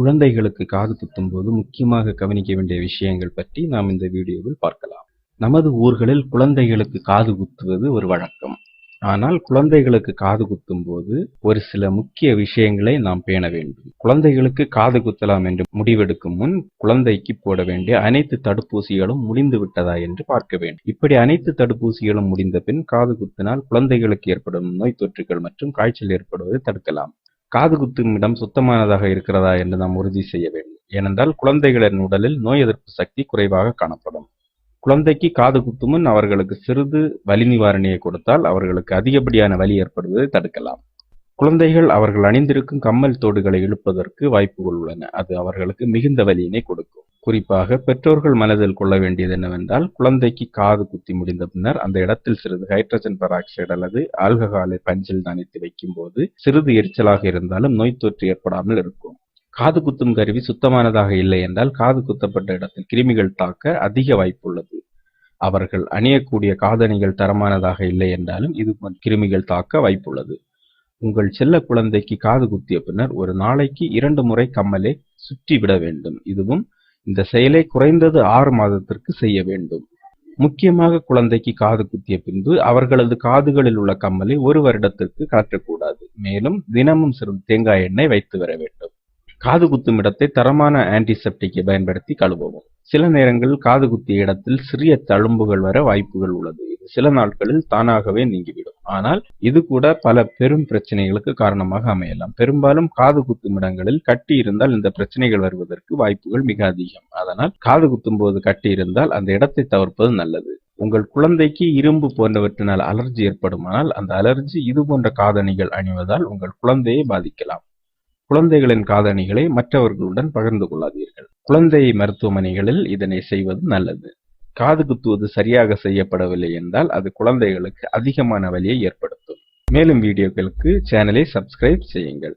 குழந்தைகளுக்கு காது குத்தும் போது முக்கியமாக கவனிக்க வேண்டிய விஷயங்கள் பற்றி நாம் இந்த வீடியோவில் பார்க்கலாம். நமது ஊர்களில் குழந்தைகளுக்கு காது குத்துவது ஒரு வழக்கம். ஆனால் குழந்தைகளுக்கு காது குத்தும் போது ஒரு சில முக்கிய விஷயங்களை நாம் பேண வேண்டும். குழந்தைகளுக்கு காது குத்தலாம் என்று முடிவெடுக்கும் முன் குழந்தைக்கு போட வேண்டிய அனைத்து தடுப்பூசிகளும் முடிந்து விட்டதா என்று பார்க்க வேண்டும். இப்படி அனைத்து தடுப்பூசிகளும் முடிந்த பின் காது குத்தினால் குழந்தைகளுக்கு ஏற்படும் நோய் தொற்றுகள் மற்றும் காய்ச்சல் ஏற்படுவதை தடுக்கலாம். காது குத்தும் இடம் சுத்தமானதாக இருக்கிறதா என்று நாம் உறுதி செய்ய வேண்டும். ஏனென்றால் குழந்தைகளின் உடலில் நோய் எதிர்ப்பு சக்தி குறைவாக காணப்படும். குழந்தைக்கு காது குத்துமுன் முன் அவர்களுக்கு சிறிது வலி நிவாரணியை கொடுத்தால் அவர்களுக்கு அதிகப்படியான வலி ஏற்படுவதை தடுக்கலாம். குழந்தைகள் அவர்கள் அணிந்திருக்கும் கம்மல் தோடுகளை இழுப்பதற்கு வாய்ப்புகள் உள்ளன. அது அவர்களுக்கு மிகுந்த வலியினை கொடுக்கும். குறிப்பாக பெற்றோர்கள் மனதில் கொள்ள வேண்டியது என்னவென்றால் குழந்தைக்கு காது குத்தி முடிந்த பின்னர் அந்த இடத்தில் சிறிது ஹைட்ரஜன் பெராக்சைடு அல்லது ஆல்கஹாலை பஞ்சில் நனைத்து வைக்கும் போது சிறிது எரிச்சலாக இருந்தாலும் நோய் தொற்று ஏற்படாமல் இருக்கும். காது குத்தும் கருவி சுத்தமானதாக இல்லை என்றால் காது குத்தப்பட்ட இடத்தில் கிருமிகள் தாக்க அதிக வாய்ப்புள்ளது அவர்கள் அணியக்கூடிய காதணிகள் தரமானதாக இல்லை என்றாலும் இது கிருமிகள் தாக்க வாய்ப்புள்ளது உங்கள் செல்ல குழந்தைக்கு காது குத்திய பின்னர் ஒரு நாளைக்கு இரண்டு முறை கம்மலை சுற்றி விட வேண்டும். இதுவும் இந்த செயலை குறைந்தது ஆறு மாதத்திற்கு செய்ய வேண்டும். முக்கியமாக குழந்தைக்கு காது குத்திய பின்பு அவர்களது காதுகளில் உள்ள கம்மலை ஒரு வருடத்திற்கு காட்டக்கூடாது மேலும் தினமும் சிறிது தேங்காய் எண்ணெய் வைத்து வர வேண்டும். காது குத்தும் இடத்தை தரமான ஆன்டிசெப்டிக்கை பயன்படுத்தி கழுவவும். சில நேரங்களில் காது குத்திய இடத்தில் சிறிய தழும்புகள் வர வாய்ப்புகள் உள்ளது. இது சில நாட்களில் தானாகவே நீங்கிவிடும். ஆனால் இது கூட பல பெரும் பிரச்சனைகளுக்கு காரணமாக அமையலாம். பெரும்பாலும் காது குத்தும் இடங்களில் கட்டி இருந்தால் இந்த பிரச்சனைகள் வருவதற்கு வாய்ப்புகள் மிக அதிகம். அதனால் காது குத்தும் போது கட்டி இருந்தால் அந்த இடத்தை தவிர்ப்பது நல்லது. உங்கள் குழந்தைக்கு இரும்பு போன்றவற்றினால் அலர்ஜி ஏற்படுமானால் அந்த அலர்ஜி இது போன்ற காதணிகள் அணிவதால் உங்கள் குழந்தையை பாதிக்கலாம். குழந்தைகளின் காதணிகளை மற்றவர்களுடன் பகிர்ந்து கொள்ளாதீர்கள். குழந்தை மருத்துவமனைகளில் இதனை செய்வது நல்லது. காது குத்துவது சரியாக செய்யப்படவில்லை என்றால் அது குழந்தைகளுக்கு அதிகமான வலியை ஏற்படுத்தும். மேலும் வீடியோக்களுக்கு சேனலை சப்ஸ்கிரைப் செய்யுங்கள்.